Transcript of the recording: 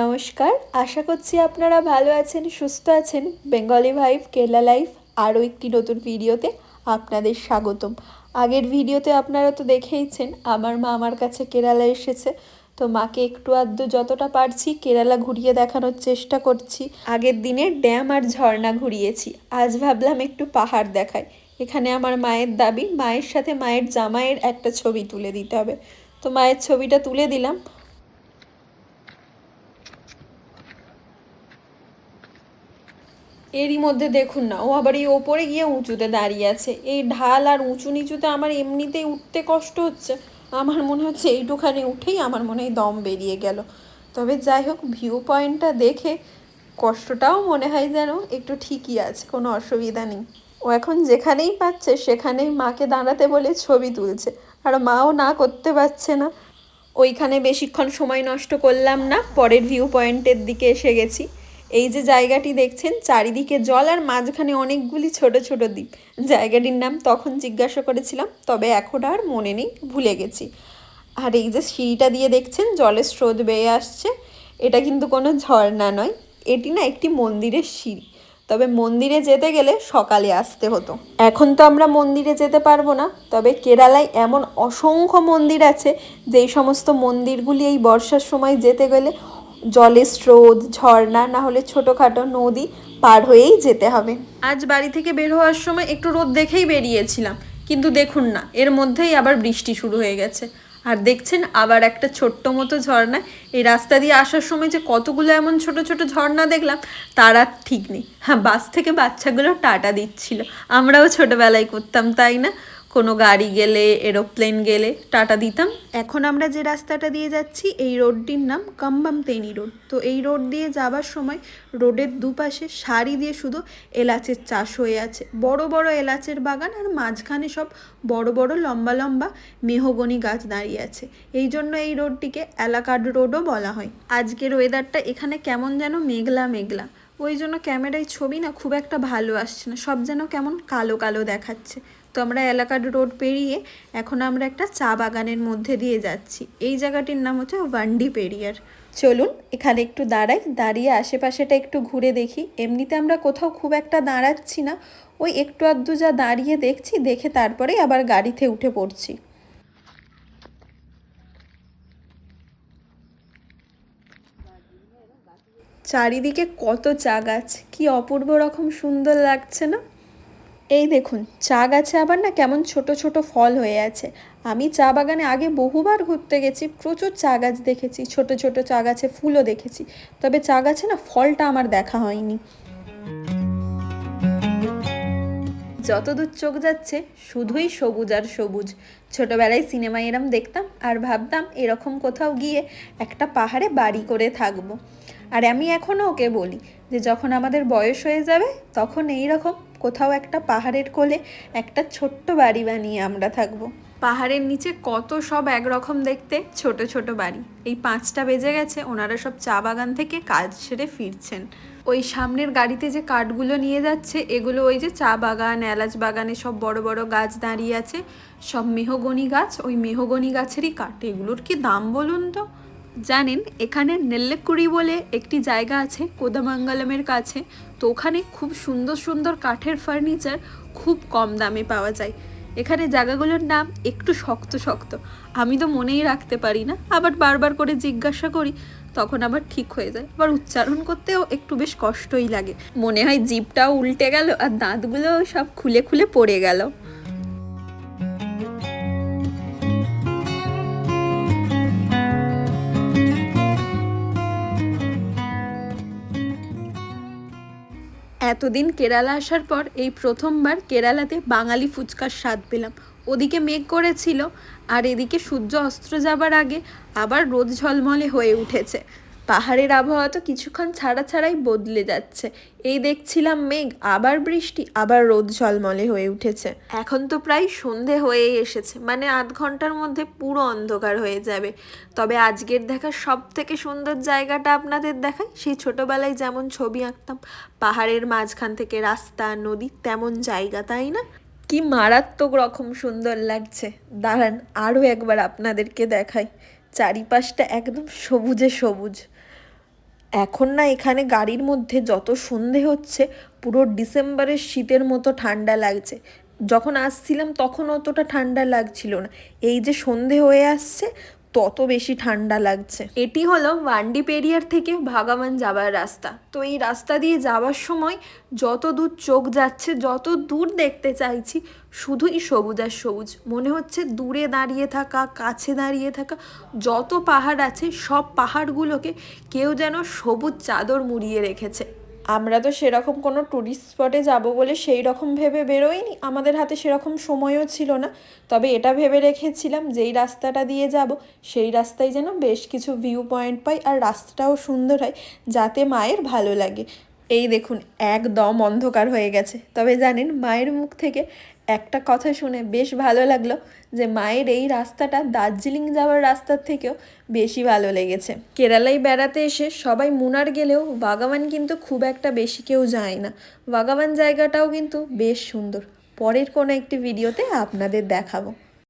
নমস্কার। আশা করছি আপনারা ভালো আছেন, সুস্থ আছেন। বেঙ্গলি ভাইভ কেরালা লাইফ আরও একটি নতুন ভিডিওতে আপনাদের স্বাগতম। আগের ভিডিওতে আপনারা তো দেখেইছেন, আমার মা আমার কাছে কেরালা এসেছে। তো মাকে একটু আধটু যতটা পারছি কেরালা ঘুরিয়ে দেখানোর চেষ্টা করছি। আগের দিনে ড্যাম আর ঝর্ণা ঘুরিয়েছি, আজ ভাবলাম একটু পাহাড় দেখাই। এখানে আমার মায়ের দাবি, মায়ের সাথে মায়ের জামাইয়ের একটা ছবি তুলে দিতে হবে। তো মায়ের ছবিটা তুলে দিলাম এরই মধ্যে দেখুন না, ও আবার এই ওপরে গিয়ে উঁচুতে দাঁড়িয়ে আছে। এই ঢাল আর উঁচু নিচুতে আমার এমনিতেই উঠতে কষ্ট হচ্ছে। আমার মনে হচ্ছে এইটুখানি উঠেই আমার মনে হয় দম বেরিয়ে গেল। তবে যাই হোক ভিউ পয়েন্টটা দেখে কষ্টটাও মনে হয় যেন একটু ঠিকই আছে, কোনো অসুবিধা নেই। ও এখন যেখানেই পাচ্ছে সেখানেই মাকে দাঁড়াতে বলে ছবি তুলছে, আর মাও না করতে পারছে না। ওইখানে বেশিক্ষণ সময় নষ্ট করলাম না, পরের ভিউ পয়েন্টের দিকে এসে গেছি। এই যে জায়গাটি দেখছেন, চারিদিকে জল আর মাঝখানে অনেকগুলি ছোট ছোট দ্বীপ। জায়গাটির নাম তখন জিজ্ঞাসা করেছিলাম, তবে এখন আর মনে নেই, ভুলে গেছি। আর এই যে সিঁড়িটা দিয়ে দেখছেন, জলের স্রোত বেয়ে আসছে, এটা কিন্তু কোনো ঝর্ণা নয়, এটি না একটি মন্দিরের সিঁড়ি। তবে মন্দিরে যেতে গেলে সকালে আসতে হতো। এখন তো আমরা মন্দিরে যেতে পারব না, তবে কেরালায় এমন অসংখ্য মন্দির আছে, যেই সমস্ত মন্দিরগুলি এই বর্ষার সময় যেতে গেলে জলের স্রোত, ঝর্ণা, না হলে ছোটোখাটো নদী পার হয়েই যেতে হবে। আজ বাড়ি থেকে বের হওয়ার সময় একটু রোদ দেখেই বেরিয়েছিলাম, কিন্তু দেখুন না, এর মধ্যেই আবার বৃষ্টি শুরু হয়ে গেছে। আর দেখছেন, আবার একটা ছোট্ট মতো ঝর্ণা, এই রাস্তা দিয়ে আসার সময় যে কতগুলো এমন ছোট ছোট ঝর্ণা দেখলাম, তার আর ঠিক নেই। হ্যাঁ বাস থেকে বাচ্চাগুলো টাটা দিচ্ছিল, আমরাও ছোটোবেলায় করতাম, তাই না? কোনো গাড়ি গেলে, এরোপ্লেন গেলে, টাটা দিতাম। এখন আমরা যে রাস্তাটা দিয়ে যাচ্ছি, এই রোডটির নাম কাম্বাম তেনি রোড। তো এই রোড দিয়ে যাবার সময় রোডের দুপাশে সারি দিয়ে শুধু এলাচের চাষ হয়ে আছে। বড় বড় এলাচের বাগান আর মাঝখানে সব বড় বড় লম্বা লম্বা মেহগনি গাছ দাঁড়িয়ে আছে। এই জন্য এই রোডটিকে এলাকাড রোডও বলা হয়। আজকের ওয়েদারটা এখানে কেমন যেন মেঘলা মেঘলা। ওই জন্য ক্যামেরায় ছবি না খুব একটা ভালো আসছে না, সব যেন কেমন কালো কালো দেখাচ্ছে। তো আমরা এলাকার রোড পেরিয়ে এখন আমরা একটা চা বাগানের মধ্যে দিয়ে যাচ্ছি। এই জায়গাটির নাম হচ্ছে ওয়ান্ডি পেরিয়ার। চলুন, এখানে একটু দাঁড়াই। দাঁড়িয়ে আশেপাশেটা একটু ঘুরে দেখি। এমনিতে আমরা কোথাও খুব একটা দাঁড়াচ্ছি না। ওই একটু আধটু যা দাঁড়িয়ে দেখছি, দেখে তারপরে আবার গাড়িতে উঠে পড়ছি। চারিদিকে কত চা গাছ। কি অপূর্ব রকম সুন্দর লাগছে না? এই দেখুন, চা গাছে আবার না কেমন ছোট ছোট ফল হয়ে আছে। আমি চা বাগানে আগে বহুবার ঘুরতে গেছি, প্রচুর চা গাছ দেখেছি, ছোট ছোট চা গাছে ফুলও দেখেছি। তবে চা গাছে না ফলটা আমার দেখা হয়নি। যতদূর চোখ যাচ্ছে, শুধুই সবুজ আর সবুজ। ছোটবেলায় সিনেমায় এরম দেখতাম আর ভাবতাম এরকম কোথাও গিয়ে একটা পাহাড়ে বাড়ি করে থাকব। আর আমি এখনও ওকে বলি যে, যখন আমাদের বয়স হয়ে যাবে, তখন এই রকম কোথাও একটা পাহাড়ের কোলে একটা ছোট্ট বাড়ি বানিয়ে আমরা থাকব। পাহাড়ের নিচে কত সব একরকম দেখতে, ছোট ছোট বাড়ি। এই পাঁচটা বেজে গেছে, ওনারা সব চা বাগান থেকে কাজ সেরে ফিরছেন। ওই সামনের গাড়িতে যে কাঠগুলো নিয়ে যাচ্ছে, এগুলো ওই যে চা বাগান, এলাচ বাগানে সব বড় বড় গাছ দাঁড়িয়ে আছে। সব মেহগনি গাছ, ওই মেহগনি গাছেরই কাঠ। এগুলোর কি দাম বলুন তো? জানেন, এখানে নেল্লেকুড়ি বলে একটি জায়গা আছে, কোদামাঙ্গালামের কাছে। তো ওখানে খুব সুন্দর সুন্দর কাঠের ফার্নিচার খুব কম দামে পাওয়া যায়। এখানে জায়গাগুলোর নাম একটু শক্ত শক্ত। আমি তো মনেই রাখতে পারি না। আবার বারবার করে জিজ্ঞাসা করি, তখন আবার ঠিক হয়ে যায়। আবার উচ্চারণ করতেও একটু বেশ কষ্টই লাগে। মনে হয় জিভটাও উল্টে গেল আর দাঁতগুলোও সব খুলে খুলে পড়ে গেল। এতদিন কেরালা আসার পর এই প্রথমবার কেরালাতে বাঙালি ফুচকার স্বাদ পেলাম। ওদিকে মেঘ করেছিল, আর এদিকে সূর্য অস্ত্র যাবার আগে আবার রোদ ঝলমলে হয়ে উঠেছে। পাহাড়ের আবহাওয়া তো কিছুক্ষণ ছাড়া ছাড়াই বদলে যাচ্ছে। এই দেখছিলাম মেঘ, আবার বৃষ্টি, আবার রোদ ঝলমলে হয়ে উঠেছে। এখন তো প্রায় সন্ধে হয়েই এসেছে মানে আধ ঘণ্টার মধ্যে পুরো অন্ধকার হয়ে যাবে। তবে আজকের দেখা সব থেকে সুন্দর জায়গাটা আপনাদের দেখাই, সেই ছোটবেলায় যেমন ছবি আঁকতাম, পাহাড়ের মাঝখান থেকে রাস্তা, নদী, তেমন জায়গা, তাই না? কি মারাত্মক রকম সুন্দর লাগছে। দাঁড়ান, আরও একবার আপনাদেরকে দেখাই। চারিপাশটা একদম সবুজে সবুজ। এখন না এখানে গাড়ির মধ্যে যত সন্ধে হচ্ছে, পুরো ডিসেম্বরের শীতের মতো ঠান্ডা লাগছে। যখন আসছিলাম তখন অতটা ঠান্ডা লাগছিল না। এই যে সন্ধে হয়ে আসছে তত বেশি ঠান্ডা লাগছে। এটি হলো ওয়ান্ডি পেরিয়ার থেকে ভাগামান যাবার রাস্তা। তো এই রাস্তা দিয়ে যাওয়ার সময় যত দূর চোখ যাচ্ছে, যত দূর দেখতে চাইছি, শুধুই সবুজ আর সবুজ। মনে হচ্ছে দূরে দাঁড়িয়ে থাকা, কাছে দাঁড়িয়ে থাকা, যত পাহাড় আছে, সব পাহাড়গুলোকে কেউ যেন সবুজ চাদর মুড়িয়ে রেখেছে। আমরা তো সেরকম কোনো ট্যুরিস্ট স্পটে যাব বলে সেই রকম ভেবে বেরোইনি। আমাদের হাতে সেরকম সময়ও ছিল না। তবে এটা ভেবে রেখেছিলাম যেই রাস্তাটা দিয়ে যাব। সেই রাস্তায় যেন বেশ কিছু ভিউ পয়েন্ট পাই আর রাস্তাটাও সুন্দর হয়, যাতে মায়ের ভালো লাগে। এই দেখুন, একদম অন্ধকার হয়ে গেছে। তবে জানেন, মায়ের মুখ থেকে একটা কথা শুনে বেশ ভালো লাগল যে, মায়ের এই রাস্তাটা দার্জিলিং যাওয়ার রাস্তার থেকেও বেশি ভালো লেগেছে। কেরালায় বেড়াতে এসে সবাই মুনার গেলেও বাগাবান কিন্তু খুব একটা বেশি কেউ যায় না। বাগাবান জায়গাটাও কিন্তু বেশ সুন্দর। পরের কোনো একটি ভিডিওতে আপনাদের দেখাবো।